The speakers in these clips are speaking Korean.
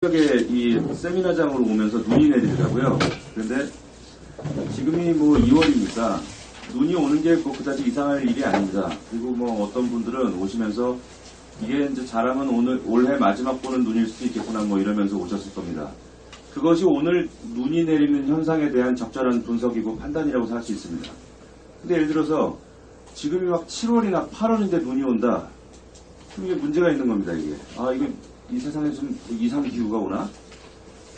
새벽에 이 세미나장으로 오면서 눈이 내리더라고요. 그런데 지금이 뭐 2월이니까 눈이 오는 게 뭐 그다지 이상할 일이 아닙니다. 그리고 뭐 어떤 분들은 오시면서 이게 이제 잘하면 오늘 올해 마지막 보는 눈일 수도 있겠구나 뭐 이러면서 오셨을 겁니다. 그것이 오늘 눈이 내리는 현상에 대한 적절한 분석이고 판단이라고 생각할 수 있습니다. 근데 예를 들어서 지금이 막 7월이나 8월인데 눈이 온다. 그럼 이게 문제가 있는 겁니다, 이게. 아, 이게 이 세상에 좀 이상 기후가 오나?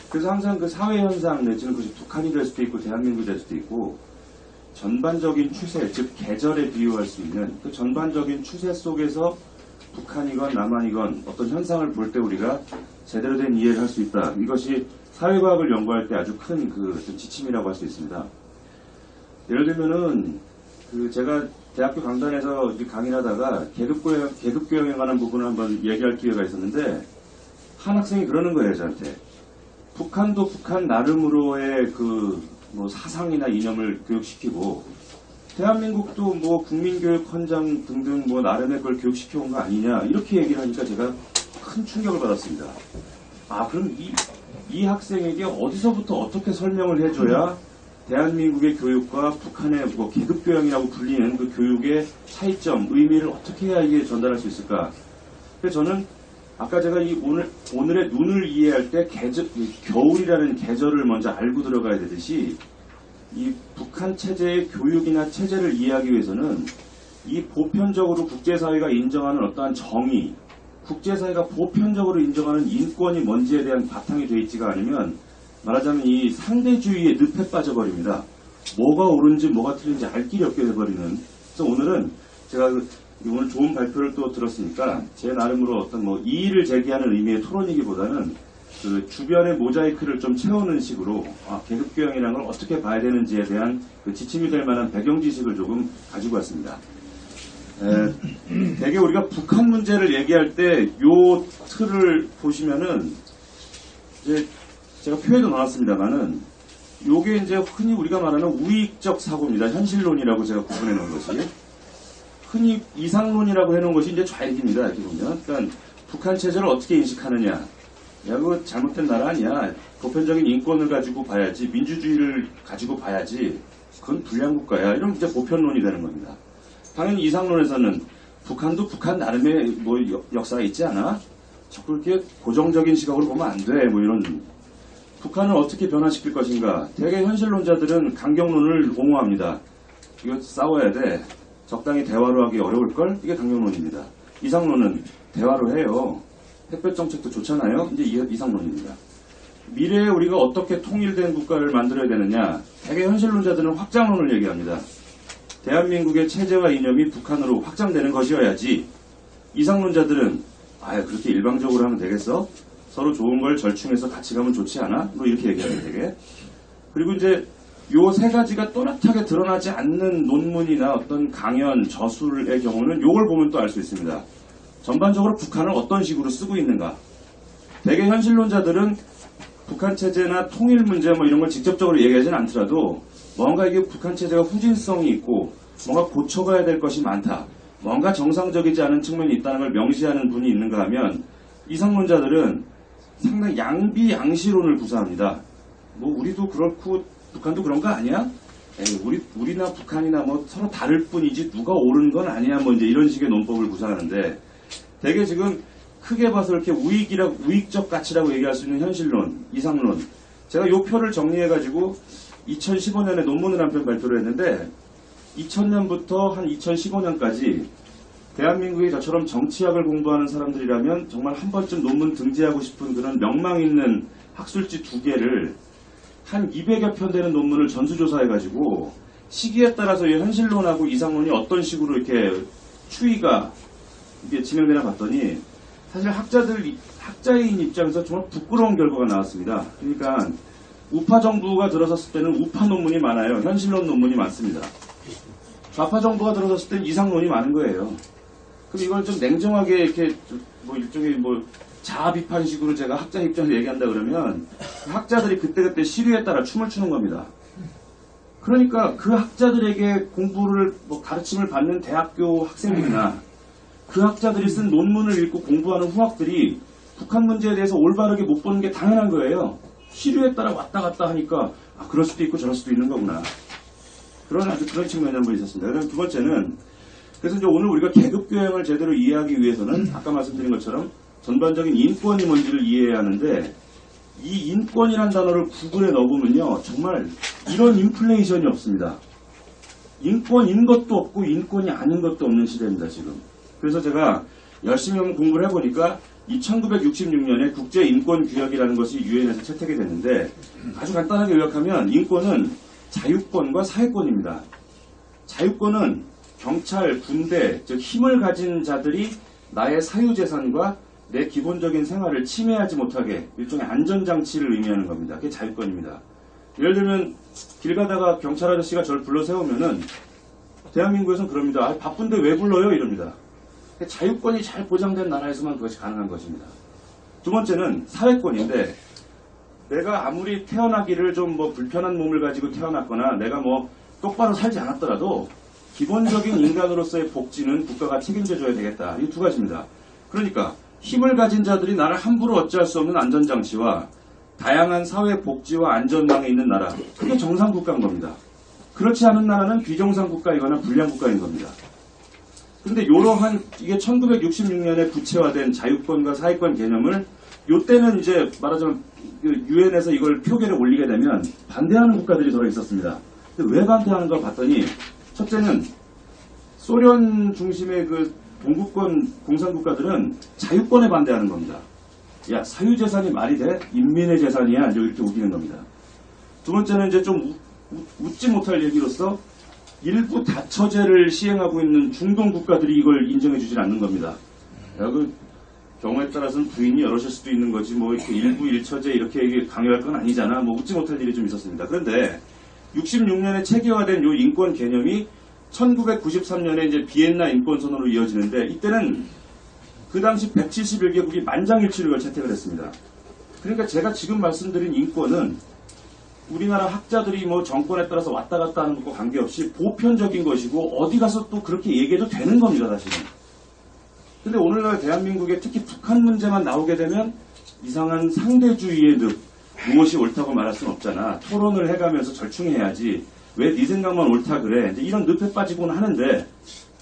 그래서 항상 그 사회 현상 내지는 그것이 북한이 될 수도 있고 대한민국이 될 수도 있고 전반적인 추세, 즉 계절에 비유할 수 있는 그 전반적인 추세 속에서 북한이건 남한이건 어떤 현상을 볼 때 우리가 제대로 된 이해를 할 수 있다. 이것이 사회과학을 연구할 때 아주 큰 그 지침이라고 할 수 있습니다. 예를 들면은 그 제가 대학교 강단에서 강의를 하다가 계급교양, 계급교양에 관한 부분을 한번 얘기할 기회가 있었는데 한 학생이 그러는 거예요, 저한테. 북한도 북한 나름으로의 그 뭐 사상이나 이념을 교육시키고 대한민국도 뭐 국민교육 헌장 등등 뭐 나름의 그걸 교육시켜 온 거 아니냐 이렇게 얘기를 하니까 제가 큰 충격을 받았습니다. 아 그럼 이, 이 학생에게 어디서부터 어떻게 설명을 해줘야 대한민국의 교육과 북한의 뭐 계급 교양이라고 불리는 그 교육의 차이점, 의미를 어떻게 해야 이게 전달할 수 있을까? 그래서 저는 아까 제가 이 오늘, 오늘의 눈을 이해할 때 계절, 이 겨울이라는 계절을 먼저 알고 들어가야 되듯이 이 북한 체제의 교육이나 체제를 이해하기 위해서는 이 보편적으로 국제사회가 인정하는 어떠한 정의, 국제사회가 보편적으로 인정하는 인권이 뭔지에 대한 바탕이 되어 있지가 않으면 말하자면 이 상대주의의 늪에 빠져버립니다. 뭐가 옳은지 뭐가 틀린지 알 길이 없게 돼버리는. 그래서 오늘은 제가 그 오늘 좋은 발표를 또 들었으니까 제 나름으로 어떤 뭐 이의를 제기하는 의미의 토론이기보다는 그 주변의 모자이크를 좀 채우는 식으로 아, 계급교양이라는 걸 어떻게 봐야 되는지에 대한 그 지침이 될 만한 배경 지식을 조금 가지고 왔습니다. 에, 대개 우리가 북한 문제를 얘기할 때 요 틀을 보시면은 이제 제가 표에도 나왔습니다만은 요게 이제 흔히 우리가 말하는 우익적 사고입니다. 현실론이라고 제가 구분해 놓은 것이. 흔히 이상론이라고 해놓은 것이 이제 좌익입니다. 이렇게 보면. 그러니까 북한 체제를 어떻게 인식하느냐. 야, 그거 잘못된 나라 아니야. 보편적인 인권을 가지고 봐야지. 민주주의를 가지고 봐야지. 그건 불량 국가야. 이런 이제 보편론이 되는 겁니다. 당연히 이상론에서는 북한도 북한 나름의 뭐 역- 역사가 있지 않아? 자꾸 이렇게 고정적인 시각으로 보면 안 돼. 뭐 이런 북한을 어떻게 변화시킬 것인가. 대개 현실론자들은 강경론을 옹호합니다. 이거 싸워야 돼. 적당히 대화로 하기 어려울걸? 이게 강경론입니다. 이상론은 대화로 해요. 햇볕 정책도 좋잖아요. 이제 이- 이상론입니다. 미래에 우리가 어떻게 통일된 국가를 만들어야 되느냐. 대개 현실론자들은 확장론을 얘기합니다. 대한민국의 체제와 이념이 북한으로 확장되는 것이어야지. 이상론자들은 아 그렇게 일방적으로 하면 되겠어? 서로 좋은 걸 절충해서 같이 가면 좋지 않아? 뭐 이렇게 얘기하면 되게. 그리고 이제 요 세 가지가 또렷하게 드러나지 않는 논문이나 어떤 강연, 저술의 경우는 요걸 보면 또 알 수 있습니다. 전반적으로 북한을 어떤 식으로 쓰고 있는가. 대개 현실론자들은 북한 체제나 통일 문제 뭐 이런 걸 직접적으로 얘기하지는 않더라도 뭔가 이게 북한 체제가 후진성이 있고 뭔가 고쳐가야 될 것이 많다. 뭔가 정상적이지 않은 측면이 있다는 걸 명시하는 분이 있는가 하면 이상론자들은 상당히 양비양시론을 구사합니다. 뭐 우리도 그렇고 북한도 그런 거 아니야? 에이, 우리 우리나 북한이나 뭐 서로 다를 뿐이지 누가 옳은 건 아니야. 뭐 이제 이런 식의 논법을 구사하는데 대개 지금 크게 봐서 이렇게 우익이라 우익적 가치라고 얘기할 수 있는 현실론, 이상론. 제가 요 표를 정리해 가지고 2015년에 논문을 한 편 발표를 했는데 2000년부터 한 2015년까지 대한민국이 저처럼 정치학을 공부하는 사람들이라면 정말 한 번쯤 논문 등재하고 싶은 그런 명망 있는 학술지 두 개를 한 200여 편 되는 논문을 전수조사해가지고 시기에 따라서 이 현실론하고 이상론이 어떤 식으로 이렇게 추이가 이게 진행되나 봤더니 사실 학자들 학자인 입장에서 정말 부끄러운 결과가 나왔습니다. 그러니까 우파 정부가 들어섰을 때는 우파 논문이 많아요. 현실론 논문이 많습니다. 좌파 정부가 들어섰을 때는 이상론이 많은 거예요. 그럼 이걸 좀 냉정하게 이렇게 뭐 일종의 뭐 자아 비판식으로 제가 학자 입장을 얘기한다 그러면 그 학자들이 그때그때 시류에 따라 춤을 추는 겁니다. 그러니까 그 학자들에게 공부를 뭐 가르침을 받는 대학교 학생들이나 그 학자들이 쓴 논문을 읽고 공부하는 후학들이 북한 문제에 대해서 올바르게 못 보는 게 당연한 거예요. 시류에 따라 왔다 갔다 하니까 아 그럴 수도 있고 저럴 수도 있는 거구나. 그런 아주 그런 측면이 한번 있었습니다. 그다음 두 번째는 그래서 이제 오늘 우리가 계급 교양을 제대로 이해하기 위해서는 아까 말씀드린 것처럼 전반적인 인권이 뭔지를 이해해야 하는데 이 인권이란 단어를 구글에 넣어보면요 정말 이런 인플레이션이 없습니다. 인권인 것도 없고 인권이 아닌 것도 없는 시대입니다 지금. 그래서 제가 열심히 공부를 해보니까 이 1966년에 국제인권규약이라는 것이 유엔에서 채택이 됐는데 아주 간단하게 요약하면 인권은 자유권과 사회권입니다. 자유권은 경찰, 군대, 즉 힘을 가진 자들이 나의 사유재산과 내 기본적인 생활을 침해하지 못하게 일종의 안전장치를 의미하는 겁니다. 그게 자유권입니다. 예를 들면 길 가다가 경찰 아저씨가 저를 불러 세우면은 대한민국에서는 그럽니다. 아, 바쁜데 왜 불러요? 이럽니다. 자유권이 잘 보장된 나라에서만 그것이 가능한 것입니다. 두 번째는 사회권인데 내가 아무리 태어나기를 좀 뭐 불편한 몸을 가지고 태어났거나 내가 뭐 똑바로 살지 않았더라도 기본적인 인간으로서의 복지는 국가가 책임져줘야 되겠다. 이 두 가지입니다. 그러니까 힘을 가진 자들이 나를 함부로 어찌할 수 없는 안전장치와 다양한 사회 복지와 안전망에 있는 나라. 그게 정상국가인 겁니다. 그렇지 않은 나라는 비정상국가이거나 불량국가인 겁니다. 근데 이러한 이게 1966년에 부채화된 자유권과 사회권 개념을 요때는 이제 말하자면 그 유엔에서 이걸 표결에 올리게 되면 반대하는 국가들이 들어 있었습니다. 근데 왜 반대하는가 봤더니 첫째는 소련 중심의 그 동구권 공산국가들은 자유권에 반대하는 겁니다. 야 사유재산이 말이 돼? 인민의 재산이야 이렇게 우기는 겁니다. 두 번째는 이제 좀 우- 우- 웃지 못할 얘기로서 일부 다처제를 시행하고 있는 중동 국가들이 이걸 인정해 주질 않는 겁니다. 야, 그 경우에 따라서는 부인이 여럿일 수도 있는 거지 뭐 이렇게 일부 일처제 이렇게 강요할 건 아니잖아. 뭐 웃지 못할 일이 좀 있었습니다. 그런데 66년에 체계화된 요 인권 개념이 1993년에 이제 비엔나 인권선언으로 이어지는데 이때는 그 당시 171개국이 만장일치로 이걸 채택을 했습니다. 그러니까 제가 지금 말씀드린 인권은 우리나라 학자들이 뭐 정권에 따라서 왔다 갔다 하는 것과 관계없이 보편적인 것이고 어디 가서 또 그렇게 얘기해도 되는 겁니다, 사실은. 근데 오늘날 대한민국에 특히 북한 문제만 나오게 되면 이상한 상대주의의 늪, 무엇이 옳다고 말할 수는 없잖아. 토론을 해가면서 절충해야지. 왜 네 생각만 옳다 그래. 이제 이런 늪에 빠지곤 하는데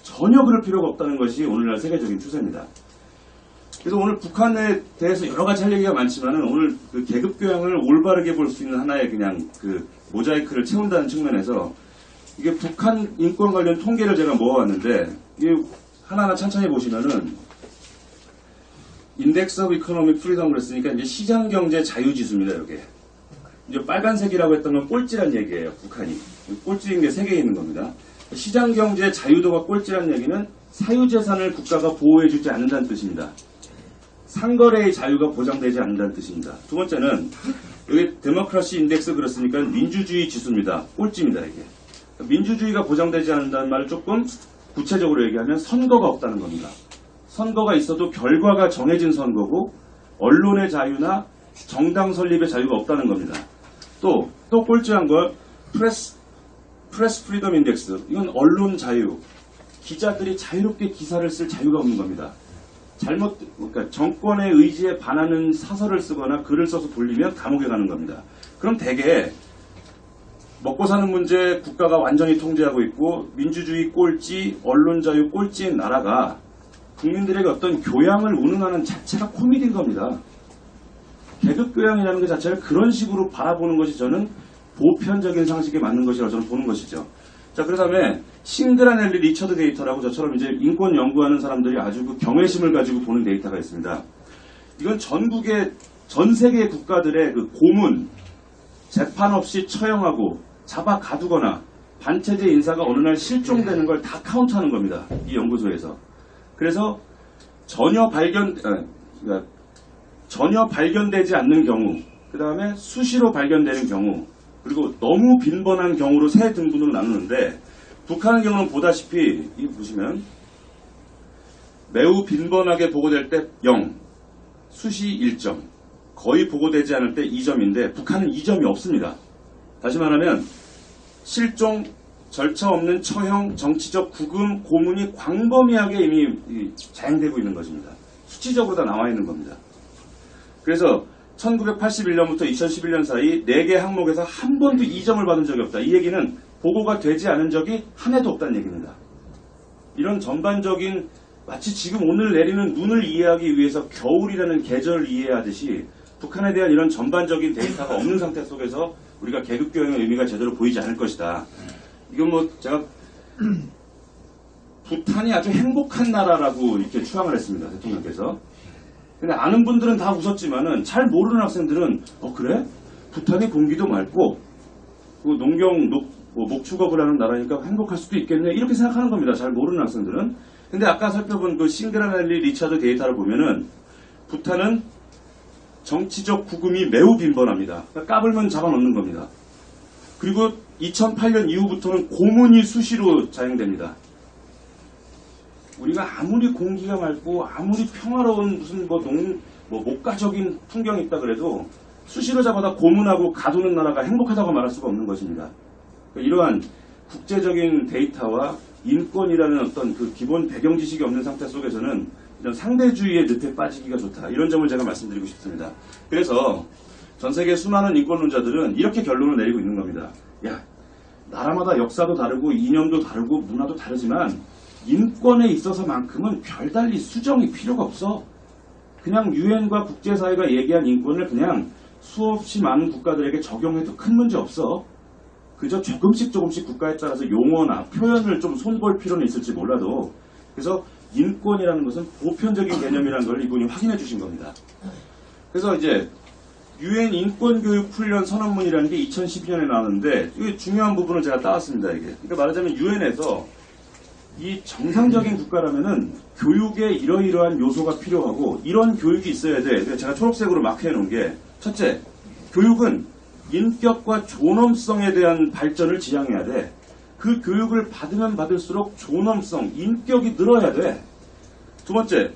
전혀 그럴 필요가 없다는 것이 오늘날 세계적인 추세입니다. 그래서 오늘 북한에 대해서 여러 가지 할 얘기가 많지만은 오늘 그 계급 교양을 올바르게 볼 수 있는 하나의 그냥 그 모자이크를 채운다는 측면에서 이게 북한 인권 관련 통계를 제가 모아왔는데 이게 하나하나 천천히 보시면은 인덱스 오브 이코노믹 프리덤 그랬으니까 이제 시장 경제 자유 지수입니다, 이게. 이제 빨간색이라고 했던 건 꼴찌란 얘기예요, 북한이. 꼴찌인 게세개 있는 겁니다. 시장 경제 자유도가 꼴찌란 얘기는 사유재산을 국가가 보호해주지 않는다는 뜻입니다. 상거래의 자유가 보장되지 않는다는 뜻입니다. 두 번째는 여기 데모크라시 인덱스 그렇으니까 민주주의 지수입니다. 꼴찌입니다, 이게. 민주주의가 보장되지 않는다는 말을 조금 구체적으로 얘기하면 선거가 없다는 겁니다. 선거가 있어도 결과가 정해진 선거고 언론의 자유나 정당 설립의 자유가 없다는 겁니다. 또, 또 꼴찌한 걸 프레스, 프레스 프리덤 인덱스. 이건 언론 자유. 기자들이 자유롭게 기사를 쓸 자유가 없는 겁니다. 잘못, 그러니까 정권의 의지에 반하는 사설을 쓰거나 글을 써서 돌리면 감옥에 가는 겁니다. 그럼 대개 먹고 사는 문제 국가가 완전히 통제하고 있고 민주주의 꼴찌, 언론 자유 꼴찌인 나라가 국민들에게 어떤 교양을 운운하는 자체가 코미디인 겁니다. 계급 교양이라는 것 자체를 그런 식으로 바라보는 것이 저는 보편적인 상식에 맞는 것이라고 저는 보는 것이죠. 자, 그 다음에 싱그라넬리 리처드 데이터라고 저처럼 이제 인권 연구하는 사람들이 아주 그 경외심을 가지고 보는 데이터가 있습니다. 이건 전국의 전 세계 국가들의 그 고문, 재판 없이 처형하고 잡아 가두거나 반체제 인사가 어느 날 실종되는 걸 다 카운트하는 겁니다. 이 연구소에서. 그래서 전혀 발견, 어, 그러니까 전혀 발견되지 않는 경우, 그 다음에 수시로 발견되는 경우, 그리고 너무 빈번한 경우로 세 등분으로 나누는데 북한의 경우는 보다시피 이 보시면 매우 빈번하게 보고될 때 0, 수시 1점, 거의 보고되지 않을 때 2점인데 북한은 2점이 없습니다. 다시 말하면 실종, 절차 없는 처형, 정치적 구금, 고문이 광범위하게 이미 이 자행되고 있는 것입니다. 수치적으로 다 나와 있는 겁니다. 그래서 1981년부터 2011년 사이 4개 항목에서 한 번도 2점을 받은 적이 없다. 이 얘기는 보고가 되지 않은 적이 한 해도 없다는 얘기입니다. 이런 전반적인 마치 지금 오늘 내리는 눈을 이해하기 위해서 겨울이라는 계절을 이해하듯이 북한에 대한 이런 전반적인 데이터가 없는 상태 속에서 우리가 계급교양의 의미가 제대로 보이지 않을 것이다. 이건 뭐 제가 부탄이 아주 행복한 나라라고 이렇게 추앙을 했습니다. 대통령께서. 근데 아는 분들은 다 웃었지만은 잘 모르는 학생들은 어 그래? 부탄이 공기도 맑고 그 농경 녹, 뭐 목축업을 하는 나라니까 행복할 수도 있겠네 이렇게 생각하는 겁니다. 잘 모르는 학생들은. 근데 아까 살펴본 그 싱그라날리 리차드 데이터를 보면은 부탄은 정치적 구금이 매우 빈번합니다. 그러니까 까불면 잡아놓는 겁니다. 그리고 2008년 이후부터는 고문이 수시로 자행됩니다. 우리가 아무리 공기가 맑고 아무리 평화로운 무슨 뭐 농, 뭐 목가적인 풍경이 있다 그래도 수시로 잡아다 고문하고 가두는 나라가 행복하다고 말할 수가 없는 것입니다. 그러니까 이러한 국제적인 데이터와 인권이라는 어떤 그 기본 배경 지식이 없는 상태 속에서는 이런 상대주의의 늪에 빠지기가 좋다. 이런 점을 제가 말씀드리고 싶습니다. 그래서 전 세계 수많은 인권론자들은 이렇게 결론을 내리고 있는 겁니다. 야, 나라마다 역사도 다르고 이념도 다르고 문화도 다르지만 인권에 있어서만큼은 별달리 수정이 필요가 없어. 그냥 유엔과 국제사회가 얘기한 인권을 그냥 수없이 많은 국가들에게 적용해도 큰 문제 없어. 그저 조금씩 조금씩 국가에 따라서 용어나 표현을 좀 손볼 필요는 있을지 몰라도 그래서 인권이라는 것은 보편적인 개념이라는 걸 이분이 확인해 주신 겁니다. 그래서 이제 유엔 인권교육훈련 선언문이라는 게 2012년에 나왔는데 이 중요한 부분을 제가 따왔습니다. 이게 그러니까 말하자면 유엔에서 이 정상적인 국가라면은 교육에 이러이러한 요소가 필요하고 이런 교육이 있어야 돼. 제가 초록색으로 마크해 놓은 게 첫째, 교육은 인격과 존엄성에 대한 발전을 지향해야 돼. 그 교육을 받으면 받을수록 존엄성, 인격이 늘어야 돼. 두 번째,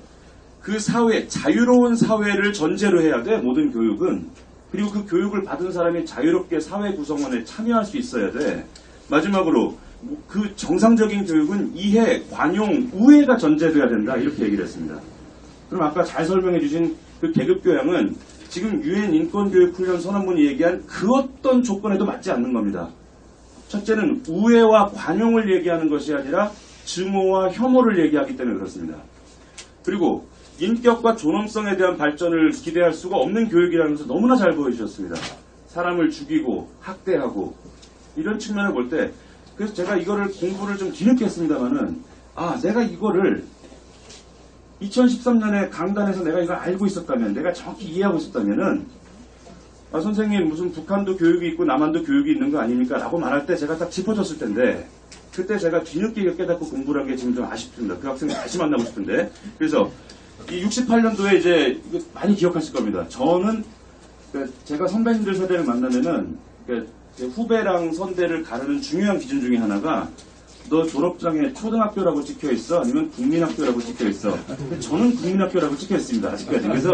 그 사회, 자유로운 사회를 전제로 해야 돼, 모든 교육은. 그리고 그 교육을 받은 사람이 자유롭게 사회 구성원에 참여할 수 있어야 돼. 마지막으로, 그 정상적인 교육은 이해, 관용, 우애가 전제돼야 된다. 이렇게 얘기를 했습니다. 그럼 아까 잘 설명해 주신 그 계급 교양은 지금 유엔 인권교육 훈련 선언문이 얘기한 그 어떤 조건에도 맞지 않는 겁니다. 첫째는 우애와 관용을 얘기하는 것이 아니라 증오와 혐오를 얘기하기 때문에 그렇습니다. 그리고 인격과 존엄성에 대한 발전을 기대할 수가 없는 교육이라는 것을 너무나 잘 보여주셨습니다. 사람을 죽이고 학대하고 이런 측면을 볼 때 그래서 제가 이거를 공부를 좀 뒤늦게 했습니다만은 아 내가 이거를 2013년에 강단에서 내가 이걸 알고 있었다면 내가 정확히 이해하고 있었다면은 아, 선생님 무슨 북한도 교육이 있고 남한도 교육이 있는 거 아닙니까? 라고 말할 때 제가 딱 짚어줬을 텐데 그때 제가 뒤늦게 깨닫고 공부를 한 게 지금 좀 아쉽습니다. 그 학생 다시 만나고 싶은데 그래서 이 68년도에 이제 많이 기억하실 겁니다. 저는 그 제가 선배님들 세대를 만나면은 그제 후배랑 선대를 가르는 중요한 기준 중에 하나가 너 졸업장에 초등학교라고 찍혀 있어? 아니면 국민학교라고 찍혀 있어? 저는 국민학교라고 찍혀 있습니다. 아직까지. 그래서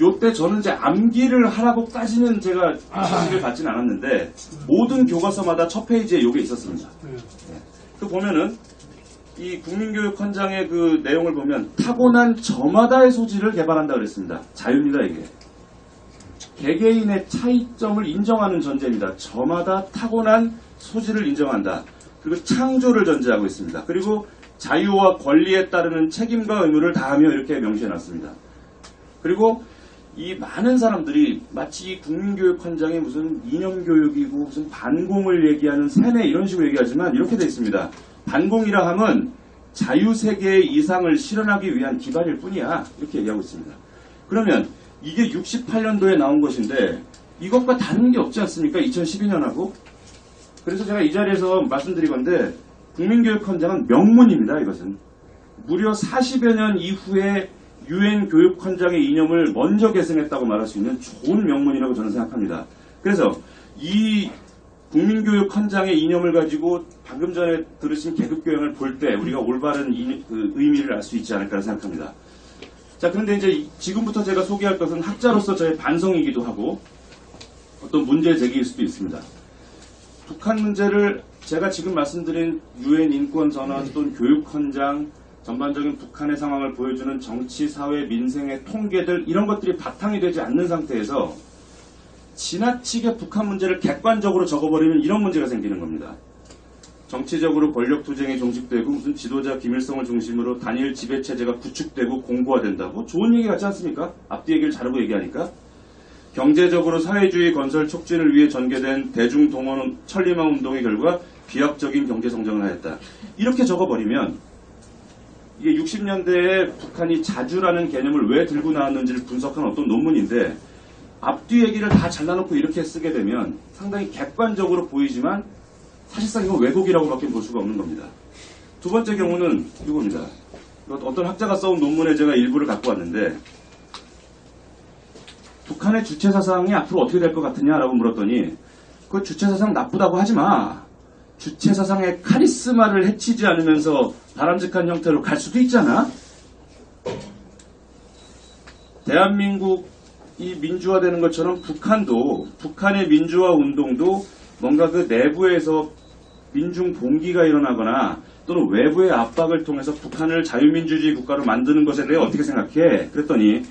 요때 저는 이제 암기를 하라고까지는 제가 지시를 받지는 않았는데 모든 교과서마다 첫 페이지에 요게 있었습니다. 네. 그 보면은 이 국민교육 헌장의 그 내용을 보면 타고난 저마다의 소질을 개발한다 그랬습니다. 자유입니다 이게. 개개인의 차이점을 인정하는 전제입니다. 저마다 타고난 소질을 인정한다. 그리고 창조를 전제하고 있습니다. 그리고 자유와 권리에 따르는 책임과 의무를 다하며 이렇게 명시해 놨습니다. 그리고 이 많은 사람들이 마치 이 국민교육헌장이 무슨 이념교육이고 무슨 반공을 얘기하는 세뇌 이런 식으로 얘기하지만 이렇게 돼 있습니다. 반공이라 함은 자유세계의 이상을 실현하기 위한 기반일 뿐이야. 이렇게 얘기하고 있습니다. 그러면 이게 68년도에 나온 것인데 이것과 다른 게 없지 않습니까? 2012년하고. 그래서 제가 이 자리에서 말씀드리건데 국민교육헌장은 명문입니다. 이것은. 무려 40여 년 이후에 유엔 교육헌장의 이념을 먼저 계승했다고 말할 수 있는 좋은 명문이라고 저는 생각합니다. 그래서 이 국민교육 헌장의 이념을 가지고 방금 전에 들으신 계급교양을 볼 때 우리가 올바른 이- 그 의미를 알 수 있지 않을까 생각합니다. 자, 그런데 이제 이- 지금부터 제가 소개할 것은 학자로서 저의 반성이기도 하고 어떤 문제 제기일 수도 있습니다. 북한 문제를 제가 지금 말씀드린 유엔 인권 전환 또는 교육 헌장 전반적인 북한의 상황을 보여주는 정치, 사회, 민생의 통계들 이런 것들이 바탕이 되지 않는 상태에서 지나치게 북한 문제를 객관적으로 적어버리면 이런 문제가 생기는 겁니다. 정치적으로 권력 투쟁이 종식되고 무슨 지도자 김일성을 중심으로 단일 지배 체제가 구축되고 공고화된다고 좋은 얘기 같지 않습니까? 앞뒤 얘기를 자르고 얘기하니까 경제적으로 사회주의 건설 촉진을 위해 전개된 대중동원 천리마 운동의 결과 비약적인 경제 성장을 하였다. 이렇게 적어버리면 이게 60년대에 북한이 자주라는 개념을 왜 들고 나왔는지를 분석한 어떤 논문인데 앞뒤 얘기를 다 잘라놓고 이렇게 쓰게 되면 상당히 객관적으로 보이지만 사실상 이건 왜곡이라고밖에 볼 수가 없는 겁니다. 두 번째 경우는 이겁니다. 어떤 학자가 써온 논문에 제가 일부를 갖고 왔는데 북한의 주체 사상이 앞으로 어떻게 될 것 같으냐라고 물었더니 그 주체 사상 나쁘다고 하지 마. 주체 사상의 카리스마를 해치지 않으면서 바람직한 형태로 갈 수도 있잖아. 대한민국이 민주화되는 것처럼 북한도 북한의 민주화 운동도 뭔가 그 내부에서 민중 동기가 일어나거나 또는 외부의 압박을 통해서 북한을 자유민주주의 국가로 만드는 것에 대해 어떻게 생각해? 그랬더니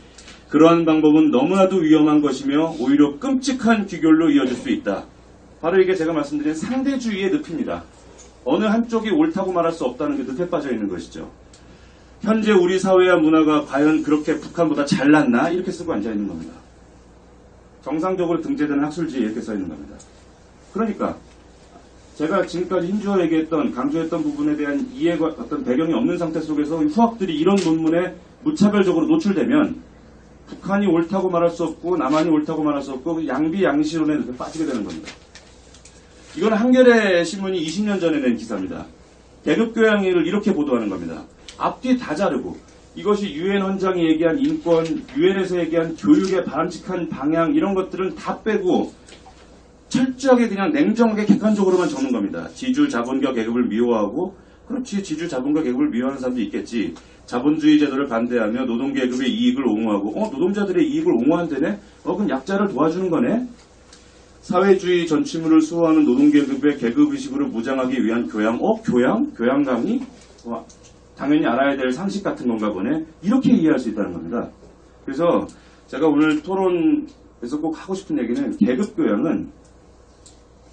그러한 방법은 너무나도 위험한 것이며 오히려 끔찍한 귀결로 이어질 수 있다. 바로 이게 제가 말씀드린 상대주의의 늪입니다. 어느 한쪽이 옳다고 말할 수 없다는 게 늪에 빠져 있는 것이죠. 현재 우리 사회와 문화가 과연 그렇게 북한보다 잘났나? 이렇게 쓰고 앉아 있는 겁니다. 정상적으로 등재되는 학술지에 이렇게 써 있는 겁니다. 그러니까 제가 지금까지 힘주어 얘기했던 강조했던 부분에 대한 이해가 어떤 배경이 없는 상태 속에서 후학들이 이런 논문에 무차별적으로 노출되면 북한이 옳다고 말할 수 없고 남한이 옳다고 말할 수 없고 양비양시론에 빠지게 되는 겁니다. 이건 한겨레 신문이 20년 전에 낸 기사입니다. 계급 교양을 이렇게 보도하는 겁니다. 앞뒤 다 자르고 이것이 유엔 헌장이 얘기한 인권, 유엔에서 얘기한 교육의 바람직한 방향 이런 것들은 다 빼고 철저하게 그냥 냉정하게 객관적으로만 적는 겁니다. 지주 자본가 계급을 미워하고 그렇지 지주 자본가 계급을 미워하는 사람도 있겠지. 자본주의 제도를 반대하며 노동계급의 이익을 옹호하고 어 노동자들의 이익을 옹호한다네? 어 그럼 약자를 도와주는 거네? 사회주의 전치물을 수호하는 노동계급의 계급의식으로 무장하기 위한 교양 어 교양? 교양 강의? 와, 당연히 알아야 될 상식 같은 건가 보네. 이렇게 이해할 수 있다는 겁니다. 그래서 제가 오늘 토론에서 꼭 하고 싶은 얘기는 계급 교양은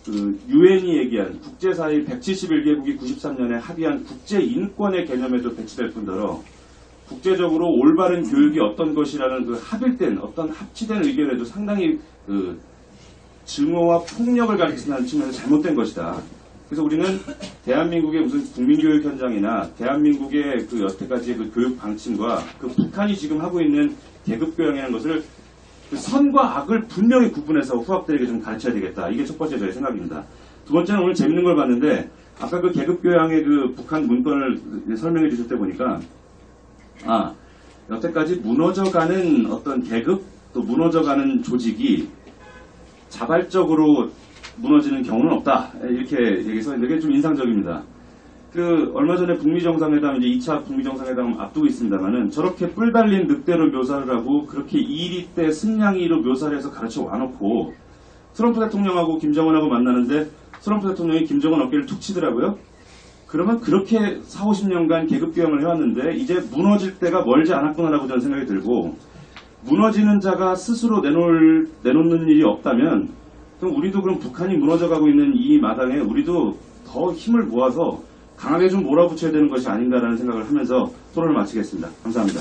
그 유엔이 얘기한 국제사회 171개국이 93년에 합의한 국제인권의 개념에도 배치될 뿐더러 국제적으로 올바른 교육이 어떤 것이라는 그 합일된 어떤 합치된 의견에도 상당히 그 증오와 폭력을 가리키는 측면에서 잘못된 것이다. 그래서 우리는 대한민국의 무슨 국민교육 현장이나 대한민국의 그 여태까지의 그 교육 방침과 그 북한이 지금 하고 있는 계급교양이라는 것을 그 선과 악을 분명히 구분해서 후학들에게 좀 가르쳐야 되겠다. 이게 첫 번째 저의 생각입니다. 두 번째는 오늘 재밌는 걸 봤는데 아까 그 계급교양의 그 북한 문건을 설명해 주실 때 보니까 아 여태까지 무너져가는 어떤 계급 또 무너져가는 조직이 자발적으로 무너지는 경우는 없다. 이렇게 얘기해서 되게 좀 인상적입니다. 그 얼마 전에 북미 정상회담 이제 2차 북미 정상회담 앞두고 있습니다만은 저렇게 뿔 달린 늑대로 묘사를 하고 그렇게 이리 때 승냥이로 묘사를 해서 가르쳐 와놓고 트럼프 대통령하고 김정은하고 만나는데 트럼프 대통령이 김정은 어깨를 툭 치더라고요. 그러면 그렇게 4, 50년간 계급 교양을 해왔는데 이제 무너질 때가 멀지 않았구나라고 저는 생각이 들고 무너지는 자가 스스로 내놓을, 내놓는 일이 없다면 그럼 우리도 그럼 북한이 무너져가고 있는 이 마당에 우리도 더 힘을 모아서 강하게 좀 몰아붙여야 되는 것이 아닌가라는 생각을 하면서 토론을 마치겠습니다. 감사합니다.